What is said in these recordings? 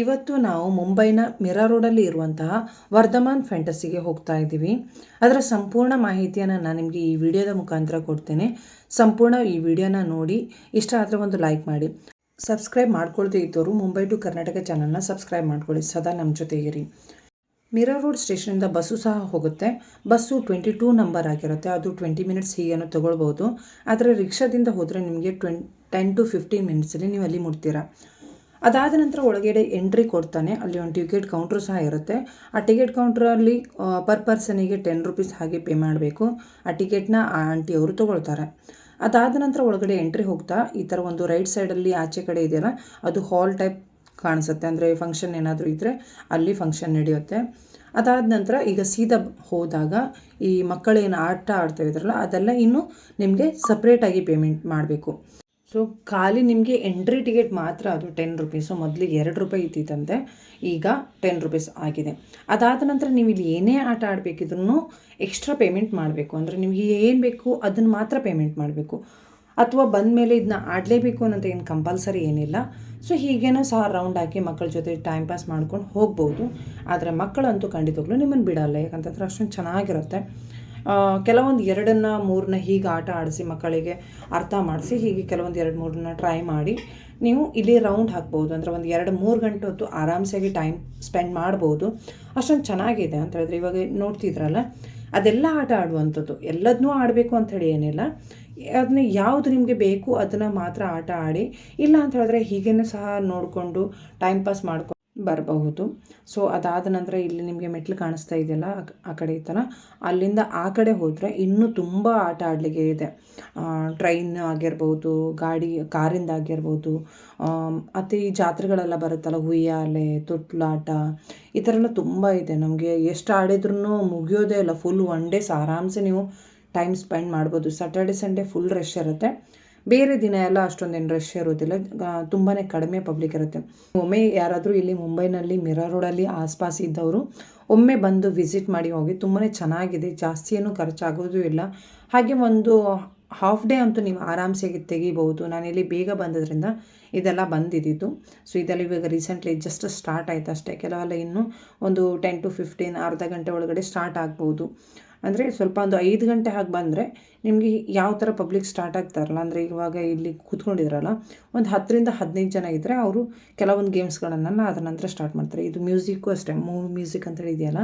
ಇವತ್ತು ನಾವು ಮುಂಬೈನ ಮಿರಾ ರೋಡಲ್ಲಿ ಇರುವಂತಹ ವರ್ಧಮಾನ್ ಫ್ಯಾಂಟಸಿಗೆ ಹೋಗ್ತಾ ಇದ್ದೀವಿ. ಅದರ ಸಂಪೂರ್ಣ ಮಾಹಿತಿಯನ್ನು ನಾನು ನಿಮಗೆ ಈ ವಿಡಿಯೋದ ಮುಖಾಂತರ ಕೊಡ್ತೇನೆ. ಸಂಪೂರ್ಣ ಈ ವಿಡಿಯೋನ ನೋಡಿ, ಇಷ್ಟ ಆದರೆ ಒಂದು ಲೈಕ್ ಮಾಡಿ. ಸಬ್ಸ್ಕ್ರೈಬ್ ಮಾಡ್ಕೊಳ್ದೇ ಇದ್ದವರು ಮುಂಬೈ ಟು ಕರ್ನಾಟಕ ಚಾನಲ್ನ ಸಬ್ಸ್ಕ್ರೈಬ್ ಮಾಡ್ಕೊಳ್ಳಿ, ಸದಾ ನಮ್ಮ ಜೊತೆಗಿರಿ. ಮಿರಾ ರೋಡ್ ಸ್ಟೇಷನಿಂದ ಬಸ್ಸು ಸಹ ಹೋಗುತ್ತೆ. ಬಸ್ಸು ಟ್ವೆಂಟಿ ಟೂ ನಂಬರ್ ಆಗಿರುತ್ತೆ. ಅದು ಟ್ವೆಂಟಿ ಮಿನಿಟ್ಸ್ ಹೀಗೇನೋ ತೊಗೊಳ್ಬೋದು. ಆದರೆ ರಿಕ್ಷಾದಿಂದ ಹೋದರೆ ನಿಮಗೆ ಟ್ವೆನ್, ಟೆನ್ ಟು ಫಿಫ್ಟೀನ್ ಮಿನಿಟ್ಸಲ್ಲಿ ನೀವು ಅಲ್ಲಿ ಮುಟ್ತೀರಾ. ಅದಾದ ನಂತರ ಒಳಗಡೆ ಎಂಟ್ರಿ ಕೊಡ್ತಾನೆ. ಅಲ್ಲಿ ಒಂದು ಟಿಕೆಟ್ ಕೌಂಟ್ರು ಸಹ ಇರುತ್ತೆ. ಆ ಟಿಕೆಟ್ ಕೌಂಟ್ರಲ್ಲಿ ಪರ್ ಪರ್ಸನಿಗೆ ಟೆನ್ ರುಪೀಸ್ ಹಾಗೆ ಪೇ ಮಾಡಬೇಕು. ಆ ಟಿಕೆಟ್ನ ಆ ಆಂಟಿ ಅವರು ತೊಗೊಳ್ತಾರೆ. ಅದಾದ ನಂತರ ಒಳಗಡೆ ಎಂಟ್ರಿ ಹೋಗ್ತಾ, ಈ ಥರ ಒಂದು ರೈಟ್ ಸೈಡಲ್ಲಿ ಆಚೆ ಕಡೆ ಇದೆಯಲ್ಲ, ಅದು ಹಾಲ್ ಟೈಪ್ ಕಾಣಿಸುತ್ತೆ. ಅಂದರೆ ಫಂಕ್ಷನ್ ಏನಾದರೂ ಇದ್ದರೆ ಅಲ್ಲಿ ಫಂಕ್ಷನ್ ನಡೆಯುತ್ತೆ. ಅದಾದ ನಂತರ ಈಗ ಸೀದಾ ಹೋದಾಗ, ಈ ಮಕ್ಕಳೇನು ಆಟ ಆಡ್ತಾ ಇದ್ರಲ್ಲ ಅದೆಲ್ಲ ಇನ್ನು ನಿಮಗೆ ಸಪ್ರೇಟಾಗಿ ಪೇಮೆಂಟ್ ಮಾಡಬೇಕು. ಸೊ ಖಾಲಿ ನಿಮಗೆ ಎಂಟ್ರಿ ಟಿಕೆಟ್ ಮಾತ್ರ ಅದು ಟೆನ್ ರುಪೀಸು ಮೊದಲಿಗೆ ಎರಡು ರೂಪಾಯಿ ಇದ್ದಿದ್ದಂತೆ ಈಗ ಟೆನ್ ರುಪೀಸ್ ಆಗಿದೆ. ಅದಾದ ನಂತರ ನೀವು ಇಲ್ಲಿ ಏನೇ ಆಟ ಆಡಬೇಕಿದ್ರೂ ಎಕ್ಸ್ಟ್ರಾ ಪೇಮೆಂಟ್ ಮಾಡಬೇಕು. ಅಂದರೆ ನಿಮಗೆ ಏನು ಬೇಕು ಅದನ್ನು ಮಾತ್ರ ಪೇಮೆಂಟ್ ಮಾಡಬೇಕು. ಅಥವಾ ಬಂದ ಮೇಲೆ ಇದನ್ನ ಆಡಲೇಬೇಕು ಅನ್ನೋದು ಏನು ಕಂಪಲ್ಸರಿ ಏನಿಲ್ಲ. ಸೊ ಹೀಗೇನೋ ಸಹ ರೌಂಡ್ ಹಾಕಿ ಮಕ್ಕಳ ಜೊತೆ ಟೈಮ್ ಪಾಸ್ ಮಾಡ್ಕೊಂಡು ಹೋಗ್ಬೋದು. ಆದರೆ ಮಕ್ಕಳಂತೂ ಖಂಡಿತವಾಗ್ಲೂ ನಿಮ್ಮನ್ನು ಬಿಡಲ್ಲ. ಯಾಕಂತಂದ್ರೆ ಅಷ್ಟೊಂದು ಚೆನ್ನಾಗಿರುತ್ತೆ. ಕೆಲವೊಂದು ಎರಡನ್ನ ಮೂರನ್ನ ಹೀಗೆ ಆಟ ಆಡಿಸಿ ಮಕ್ಕಳಿಗೆ ಅರ್ಥ ಮಾಡಿಸಿ ಹೀಗೆ ಕೆಲವೊಂದು ಎರಡು ಮೂರನ್ನ ಟ್ರೈ ಮಾಡಿ ನೀವು ಇಲ್ಲಿ ರೌಂಡ್ ಹಾಕ್ಬೋದು. ಅಂದರೆ ಒಂದು ಎರಡು, ಮೂರು ಗಂಟೆ ಹೊತ್ತು ಆರಾಮ್ಸಾಗಿ ಟೈಮ್ ಸ್ಪೆಂಡ್ ಮಾಡ್ಬೋದು. ಅಷ್ಟೊಂದು ಚೆನ್ನಾಗಿದೆ ಅಂತ ಹೇಳಿದ್ರೆ ಇವಾಗ ನೋಡ್ತಿದ್ರಲ್ಲ, ಅದೆಲ್ಲ ಆಟ ಆಡುವಂಥದ್ದು ಎಲ್ಲದನ್ನೂ ಆಡಬೇಕು ಅಂಥೇಳಿ ಏನಿಲ್ಲ. ಅದನ್ನ ಯಾವುದು ನಿಮಗೆ ಬೇಕು ಅದನ್ನು ಮಾತ್ರ ಆಟ ಆಡಿ, ಇಲ್ಲ ಅಂತ ಹೇಳಿದ್ರೆ ಹೀಗೇನೆ ಸಹ ನೋಡಿಕೊಂಡು ಟೈಮ್ ಪಾಸ್ ಮಾಡ್ಕೊಂಡು ಬರಬಹುದು. ಸೊ ಅದಾದ ನಂತರ ಇಲ್ಲಿ ನಿಮಗೆ ಮೆಟ್ಲು ಕಾಣಿಸ್ತಾ ಇದೆಯಲ್ಲ, ಆ ಕಡೆ ಈ ಥರ. ಅಲ್ಲಿಂದ ಆ ಕಡೆ ಹೋದರೆ ಇನ್ನೂ ತುಂಬ ಆಟ ಆಡಲಿಕ್ಕೆ ಇದೆ. ಟ್ರೈನ್ ಆಗಿರ್ಬೋದು, ಗಾಡಿ, ಕಾರಿಂದ ಆಗಿರ್ಬೋದು ಮತ್ತು ಈ ಜಾತ್ರೆಗಳೆಲ್ಲ ಬರುತ್ತಲ್ಲ, ಹುಯ್ಯಾಲೆ ತೊಟ್ಲಾಟ ಈ ಥರ ಎಲ್ಲ ತುಂಬ ಇದೆ. ನಮಗೆ ಎಷ್ಟು ಆಡಿದ್ರೂ ಮುಗಿಯೋದೇ ಇಲ್ಲ. ಫುಲ್ ಒನ್ ಡೇಸ್ ಆರಾಮ್ಸೆ ನೀವು ಟೈಮ್ ಸ್ಪೆಂಡ್ ಮಾಡ್ಬೋದು. ಸ್ಯಾಟರ್ಡೆ ಸಂಡೇ ಫುಲ್ ರಶ್ ಇರುತ್ತೆ. ಬೇರೆ ದಿನ ಎಲ್ಲ ಅಷ್ಟೊಂದೇನು ರಶ್ ಇರೋದಿಲ್ಲ ತುಂಬಾ ಕಡಿಮೆ ಪಬ್ಲಿಕ್ ಇರುತ್ತೆ. ಒಮ್ಮೆ ಯಾರಾದರೂ ಇಲ್ಲಿ ಮುಂಬೈನಲ್ಲಿ ಮಿರಾ ರೋಡಲ್ಲಿ ಆಸ್ಪಾಸ್ ಇದ್ದವರು, ಒಮ್ಮೆ ಬಂದು ವಿಸಿಟ್ ಮಾಡಿ ಹೋಗಿ ತುಂಬಾ ಚೆನ್ನಾಗಿದೆ. ಜಾಸ್ತಿ ಏನು ಖರ್ಚಾಗೋದು ಇಲ್ಲ. ಹಾಗೆ ಒಂದು ಹಾಫ್ ಡೇ ಅಂತೂ ನೀವು ಆರಾಮ್ಸೆ ನಾನು ನಾನಿಲ್ಲಿ ಬೇಗ ಬಂದದ್ರಿಂದ ಇದೆಲ್ಲ ಬಂದಿದ್ದಿತ್ತು ಸೊ ಇದೆಲ್ಲ ಇವಾಗ ರೀಸೆಂಟ್ಲಿ ಜಸ್ಟ್ ಸ್ಟಾರ್ಟ್ ಆಯಿತು ಅಷ್ಟೇ. ಕೆಲವೆಲ್ಲ ಇನ್ನೂ ಒಂದು ಟೆನ್ ಟು ಫಿಫ್ಟೀನ್ ಅರ್ಧ ಗಂಟೆ ಒಳಗಡೆ ಸ್ಟಾರ್ಟ್ ಆಗ್ಬೋದು. ಅಂದರೆ ಸ್ವಲ್ಪ ಒಂದು ಐದು ಗಂಟೆ ಹಾಗೆ ಬಂದರೆ ನಿಮಗೆ ಯಾವ ಥರ ಪಬ್ಲಿಕ್ ಸ್ಟಾರ್ಟ್ ಆಗ್ತಾರಲ್ಲ ಅಂದರೆ ಇವಾಗ ಇಲ್ಲಿ ಕೂತ್ಕೊಂಡಿದ್ರಲ್ಲ, ಒಂದು ಹತ್ತರಿಂದ ಹದಿನೈದು ಜನ ಇದ್ದರೆ ಅವರು ಕೆಲವೊಂದು ಗೇಮ್ಸ್ಗಳನ್ನು ಅದರ ನಂತರ ಸ್ಟಾರ್ಟ್ ಮಾಡ್ತಾರೆ. ಇದು ಮ್ಯೂಸಿಕ್ಕು ಅಷ್ಟೇ, ಮೂವಿ ಮ್ಯೂಸಿಕ್ ಅಂತೇಳಿ ಇದೆಯಲ್ಲ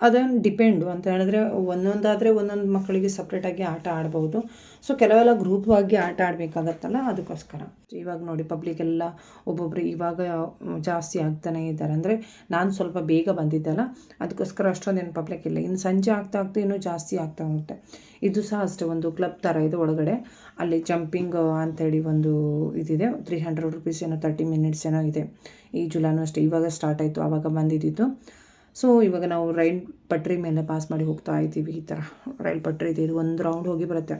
ಅದನ್ನು ಡಿಪೆಂಡು ಅಂತ ಹೇಳಿದ್ರೆ ಒಂದೊಂದಾದರೆ ಒಂದೊಂದು ಮಕ್ಕಳಿಗೆ ಸಪ್ರೇಟಾಗಿ ಆಟ ಆಡ್ಬೋದು. ಸೊ ಕೆಲವೆಲ್ಲ ಗ್ರೂಪ್ ಆಗಿ ಆಟ ಆಡಬೇಕಾಗತ್ತಲ್ಲ, ಅದಕ್ಕೋಸ್ಕರ. ಇವಾಗ ನೋಡಿ ಪಬ್ಲಿಕ್ ಎಲ್ಲ ಒಬ್ಬೊಬ್ಬರು ಇವಾಗ ಜಾಸ್ತಿ ಆಗ್ತಾನೆ ಇದ್ದಾರೆ. ಅಂದರೆ ನಾನು ಸ್ವಲ್ಪ ಬೇಗ ಬಂದಿದ್ದಲ್ಲ, ಅದಕ್ಕೋಸ್ಕರ ಅಷ್ಟೊಂದೇನು ಪಬ್ಲಿಕ್ ಇಲ್ಲ. ಇನ್ನು ಸಂಜೆ ಆಗ್ತಾ ಆಗ್ತಾ ಇನ್ನೂ ಜಾಸ್ತಿ ಆಗ್ತಾ ಹೋಗುತ್ತೆ. ಇದು ಸಹ ಅಷ್ಟೇ, ಒಂದು ಕ್ಲಬ್ ಥರ ಇದೆ ಒಳಗಡೆ. ಅಲ್ಲಿ ಜಂಪಿಂಗ್ ಅಂತೇಳಿ ಒಂದು ಇದಿದೆ. ತ್ರೀ ಹಂಡ್ರೆಡ್ ರುಪೀಸ್ ಏನೋ ತರ್ಟಿ ಮಿನಿಟ್ಸ್ ಏನೋ ಇದೆ. ಈ ಜುಲಾನು ಅಷ್ಟೇ, ಇವಾಗ ಸ್ಟಾರ್ಟ್ ಆಯಿತು ಆವಾಗ ಬಂದಿದ್ದಿತ್ತು ಸೊ ಇವಾಗ ನಾವು ರೈಲ್ ಪಟ್ರಿ ಮೇಲೆ ಪಾಸ್ ಮಾಡಿ ಹೋಗ್ತಾ ಇದ್ದೀವಿ ಈ ಥರ ರೈಲ್ ಪಟ್ರಿ ಇದೆ, ಇದು ಒಂದು ರೌಂಡ್ ಹೋಗಿ ಬರುತ್ತೆ.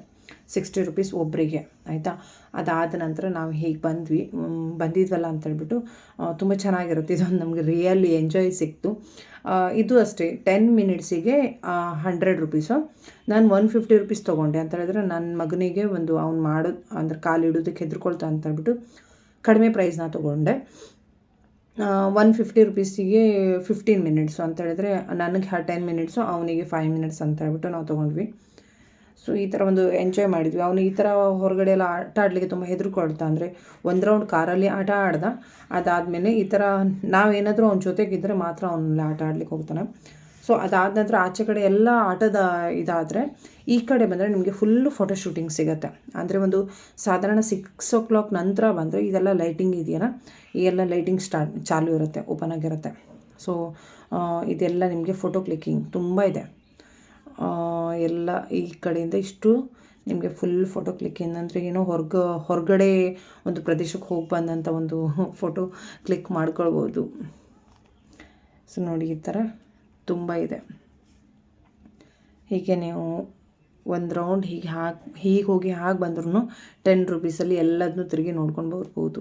ಸಿಕ್ಸ್ಟಿ ರುಪೀಸ್ ಒಬ್ಬರಿಗೆ ಆಯಿತಾ? ಅದಾದ ನಂತರ ನಾವು ಹೀಗೆ ಬಂದ್ವಿ? ಬಂದಿದ್ವಲ್ಲ ಅಂತ ಹೇಳ್ಬಿಟ್ಟು ತುಂಬ ಚೆನ್ನಾಗಿರುತ್ತೆ. ಇದೊಂದು ನಮಗೆ ರಿಯಲಿ ಎಂಜಾಯ್ ಸಿಕ್ತು. ಇದು ಅಷ್ಟೇ ಟೆನ್ ಮಿನಿಟ್ಸಿಗೆ ಹಂಡ್ರೆಡ್ ರುಪೀಸು ನಾನು ಒನ್ ಫಿಫ್ಟಿ ರುಪೀಸ್ ತೊಗೊಂಡೆ ಅಂತ ಹೇಳಿದ್ರೆ ನನ್ನ ಮಗನಿಗೆ ಒಂದು, ಅವ್ನು ಮಾಡೋದು ಅಂದರೆ ಕಾಲು ಇಡೋದಕ್ಕೆ ಹೆದ್ರಿಕೊಳ್ತಾ ಅಂತ ಹೇಳ್ಬಿಟ್ಟು ಕಡಿಮೆ ಪ್ರೈಸ್ನ ತೊಗೊಂಡೆ. ಒನ್ ಫಿಫ್ಟಿ ರುಪೀಸಿಗೆ ಫಿಫ್ಟೀನ್ ಮಿನಿಟ್ಸು ಅಂತ ಹೇಳಿದ್ರೆ, ನನಗೆ ಟೆನ್ ಮಿನಿಟ್ಸು ಅವನಿಗೆ ಫೈವ್ ಮಿನಿಟ್ಸ್ ಅಂತ ಹೇಳ್ಬಿಟ್ಟು ನಾವು ತೊಗೊಂಡ್ವಿ. ಸೊ ಈ ಥರ ಒಂದು ಎಂಜಾಯ್ ಮಾಡಿದ್ವಿ. ಅವನು ಈ ಥರ ಹೊರಗಡೆ ಎಲ್ಲ ಆಟ ಆಡಲಿಕ್ಕೆ ತುಂಬ ಹೆದರ್ಕೊಳ್ತಾ ಅಂದರೆ, ಒಂದು ರೌಂಡ್ ಕಾರಲ್ಲಿ ಆಟ ಆಡ್ದ. ಅದಾದಮೇಲೆ ಈ ಥರ ನಾವೇನಾದರೂ ಅವ್ನ ಜೊತೆಗಿದ್ದರೆ ಮಾತ್ರ ಅವನಲ್ಲಿ ಆಟ ಆಡ್ಲಿಕ್ಕೆ ಹೋಗ್ತಾನೆ. ಸೊ ಅದಾದ ನಂತರ ಆಚೆ ಕಡೆ ಎಲ್ಲ ಆಟದ ಇದಾದರೆ, ಈ ಕಡೆ ಬಂದರೆ ನಿಮಗೆ ಫುಲ್ಲು ಫೋಟೋ ಶೂಟಿಂಗ್ ಸಿಗುತ್ತೆ. ಅಂದರೆ ಒಂದು ಸಾಧಾರಣ ಸಿಕ್ಸ್ ಓ ಕ್ಲಾಕ್ ನಂತರ ಬಂದರೆ ಇದೆಲ್ಲ ಲೈಟಿಂಗ್ ಇದೆಯಲ್ಲ ಈ ಎಲ್ಲ ಲೈಟಿಂಗ್ ಸ್ಟಾರ್ಟ್ ಚಾಲು ಇರುತ್ತೆ ಓಪನ್ ಆಗಿರುತ್ತೆ. ಸೊ ಇದೆಲ್ಲ ನಿಮಗೆ ಫೋಟೋ ಕ್ಲಿಕ್ಕಿಂಗ್ ತುಂಬ ಇದೆ. ಎಲ್ಲ ಈ ಕಡೆಯಿಂದ ಇಷ್ಟು ನಿಮಗೆ ಫುಲ್ ಫೋಟೋ ಕ್ಲಿಕ್ಕಿಂಗ್ ಅಂದರೆ ಏನೋ ಹೊರ್ಗ, ಹೊರಗಡೆ ಒಂದು ಪ್ರದೇಶಕ್ಕೆ ಹೋಗಿ ಬಂದಂಥ ಒಂದು ಫೋಟೋ ಕ್ಲಿಕ್ ಮಾಡ್ಕೊಳ್ಬೋದು. ಸೊ ನೋಡಿ ಈ ಥರ ತುಂಬ ಇದೆ. ಹೀಗೆ ನೀವು ಒಂದು ರೌಂಡ್ ಹೀಗೆ ಹಾಕಿ, ಹೀಗೆ ಹೋಗಿ ಹಾಗೆ ಬಂದ್ರೂ ಟೆನ್ ರುಪೀಸಲ್ಲಿ ಎಲ್ಲದನ್ನೂ ತಿರುಗಿ ನೋಡ್ಕೊಂಡು ಬರ್ಬೋದು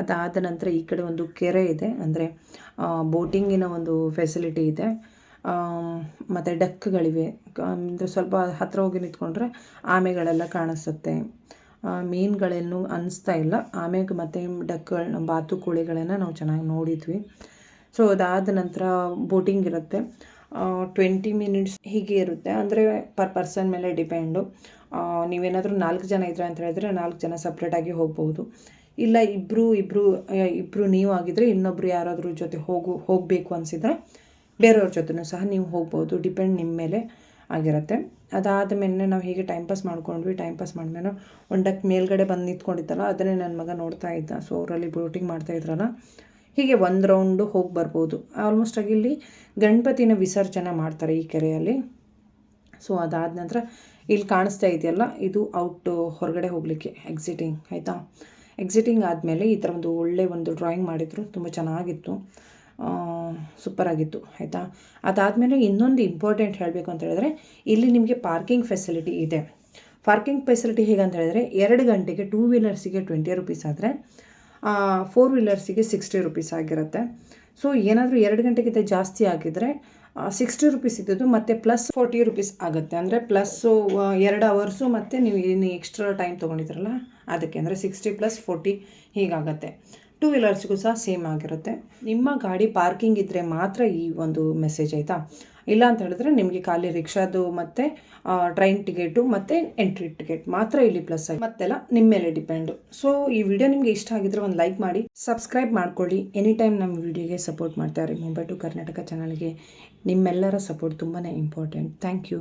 ಅದಾದ ನಂತರ ಈ ಕಡೆ ಒಂದು ಕೆರೆ ಇದೆ. ಅಂದರೆ ಬೋಟಿಂಗಿನ ಒಂದು ಫೆಸಿಲಿಟಿ ಇದೆ. ಮತ್ತು ಡಕ್ಗಳಿವೆ ಅಂದರೆ ಸ್ವಲ್ಪ ಹತ್ತಿರ ಹೋಗಿ ನಿಂತ್ಕೊಂಡ್ರೆ ಆಮೆಗಳೆಲ್ಲ ಕಾಣಿಸುತ್ತೆ. ಮೀನುಗಳೇನು ಅನಿಸ್ತಾ ಇಲ್ಲ. ಆಮೆಗೆ ಮತ್ತು ಡಕ್ಗಳನ್ನ ಬಾತುಕೋಳಿಗಳನ್ನು ನಾವು ಚೆನ್ನಾಗಿ ನೋಡಿದ್ವಿ. ಸೊ ಅದಾದ ನಂತರ ಬೋಟಿಂಗ್ ಇರುತ್ತೆ. ಟ್ವೆಂಟಿ ಮಿನಿಟ್ಸ್ ಹೀಗೆ ಇರುತ್ತೆ. ಅಂದರೆ ಪರ್ ಪರ್ಸನ್ ಮೇಲೆ ಡಿಪೆಂಡು ನೀವೇನಾದರೂ ನಾಲ್ಕು ಜನ ಇದ್ರೆ ಅಂತ ಹೇಳಿದ್ರೆ ನಾಲ್ಕು ಜನ ಸಪ್ರೇಟಾಗಿ ಹೋಗ್ಬೋದು ಇಲ್ಲ ಇಬ್ಬರು ಇಬ್ಬರು ಇಬ್ಬರು ನೀವು ಆಗಿದ್ರೆ ಇನ್ನೊಬ್ರು ಯಾರಾದರೂ ಜೊತೆ ಹೋಗು, ಹೋಗಬೇಕು ಅನಿಸಿದ್ರೆ ಬೇರೆಯವ್ರ ಜೊತೆನೂ ಸಹ ನೀವು ಹೋಗ್ಬೋದು ಡಿಪೆಂಡ್ ನಿಮ್ಮ ಮೇಲೆ ಆಗಿರುತ್ತೆ. ಅದಾದ ಮೇಲೆ ನಾವು ಹೀಗೆ ಟೈಮ್ ಪಾಸ್ ಮಾಡ್ಕೊಂಡ್ವಿ. ಟೈಮ್ ಪಾಸ್ ಮಾಡಿದ್ಮೇಲೆ ಒಂಡಕ್ಕೆ ಮೇಲ್ಗಡೆ ಬಂದು ನಿಂತ್ಕೊಂಡಿತ್ತಲ್ಲ, ಅದನ್ನೇ ನನ್ನ ಮಗ ನೋಡ್ತಾ ಇದ್ದ. ಸೊ ಅವರಲ್ಲಿ ಬೋಟಿಂಗ್ ಮಾಡ್ತಾ ಇದ್ರಲ್ಲ ಹೀಗೆ ಒಂದು ರೌಂಡು ಹೋಗಿ ಬರ್ಬೋದು. ಆಲ್ಮೋಸ್ಟ್ ಆಗಿ ಇಲ್ಲಿ ಗಣಪತಿನ ವಿಸರ್ಜನೆ ಮಾಡ್ತಾರೆ ಈ ಕೆರೆಯಲ್ಲಿ. ಸೊ ಅದಾದ ನಂತರ ಇಲ್ಲಿ ಕಾಣಿಸ್ತಾ ಇದೆಯಲ್ಲ, ಇದು ಔಟ್ ಹೊರಗಡೆ ಹೋಗಲಿಕ್ಕೆ ಎಕ್ಸಿಟಿಂಗ್ ಆಯಿತಾ? ಎಕ್ಸಿಟಿಂಗ್ ಆದಮೇಲೆ ಈ ಥರ ಒಂದು ಒಳ್ಳೆ ಒಂದು ಡ್ರಾಯಿಂಗ್ ಮಾಡಿದರು, ತುಂಬ ಚೆನ್ನಾಗಿತ್ತು. ಸೂಪರಾಗಿತ್ತು ಆಯಿತಾ? ಅದಾದಮೇಲೆ ಇನ್ನೊಂದು ಇಂಪಾರ್ಟೆಂಟ್ ಹೇಳಬೇಕು ಅಂತ ಹೇಳಿದ್ರೆ, ಇಲ್ಲಿ ನಿಮಗೆ ಪಾರ್ಕಿಂಗ್ ಫೆಸಿಲಿಟಿ ಇದೆ. ಪಾರ್ಕಿಂಗ್ ಫೆಸಿಲಿಟಿ ಹೇಗಂತ ಹೇಳಿದ್ರೆ, ಎರಡು ಗಂಟೆಗೆ ಟೂ ವೀಲರ್ಸಿಗೆ ಟ್ವೆಂಟಿ ರುಪೀಸ್ ಆದರೆ ಫೋರ್ ವೀಲರ್ಸಿಗೆ ಸಿಕ್ಸ್ಟಿ ರುಪೀಸ್ ಆಗಿರುತ್ತೆ. ಸೊ ಏನಾದರೂ ಎರಡು ಗಂಟೆಗಿಂತ ಜಾಸ್ತಿ ಆಗಿದ್ದರೆ ಸಿಕ್ಸ್ಟಿ ರುಪೀಸ್ ಇದ್ದದ್ದು ಮತ್ತು ಪ್ಲಸ್ ಫೋರ್ಟಿ ರುಪೀಸ್ ಆಗುತ್ತೆ. ಅಂದರೆ ಪ್ಲಸ್ಸು ಎರಡು ಅವರ್ಸು ಮತ್ತು ನೀವು ಏನು ಎಕ್ಸ್ಟ್ರಾ ಟೈಮ್ ತೊಗೊಂಡಿದ್ರಲ್ಲ, ಅದಕ್ಕೆ ಅಂದರೆ ಸಿಕ್ಸ್ಟಿ ಪ್ಲಸ್ ಫೋರ್ಟಿ ಹೀಗಾಗತ್ತೆ. ಟೂ ವೀಲರ್ಸ್ಗೂ ಸಹ ಸೇಮ್ ಆಗಿರುತ್ತೆ. ನಿಮ್ಮ ಗಾಡಿ ಪಾರ್ಕಿಂಗ್ ಇದ್ದರೆ ಮಾತ್ರ ಈ ಒಂದು ಮೆಸೇಜ್ ಆಯಿತಾ? ಇಲ್ಲ ಅಂತ ಹೇಳಿದ್ರೆ ನಿಮಗೆ ಖಾಲಿ ರಿಕ್ಷಾದು ಮತ್ತು ಟ್ರೈನ್ ಟಿಕೆಟು ಮತ್ತು ಎಂಟ್ರಿ ಟಿಕೆಟ್ ಮಾತ್ರ ಇಲ್ಲಿ ಪ್ಲಸ್ ಆಗಿ ಮತ್ತೆಲ್ಲ ನಿಮ್ಮ ಮೇಲೆ ಡಿಪೆಂಡು ಸೊ ಈ ವಿಡಿಯೋ ನಿಮಗೆ ಇಷ್ಟ ಆಗಿದ್ರೆ ಒಂದು ಲೈಕ್ ಮಾಡಿ ಸಬ್ಸ್ಕ್ರೈಬ್ ಮಾಡ್ಕೊಳ್ಳಿ. ಎನಿ ಟೈಮ್ ನಮ್ಮ ವಿಡಿಯೋಗೆ ಸಪೋರ್ಟ್ ಮಾಡ್ತಾರೆ ಮುಂಬೈ ಟು ಕರ್ನಾಟಕ ಚಾನಲ್ಗೆ ನಿಮ್ಮೆಲ್ಲರ ಸಪೋರ್ಟ್ ತುಂಬಾ ಇಂಪಾರ್ಟೆಂಟ್ ಥ್ಯಾಂಕ್ ಯು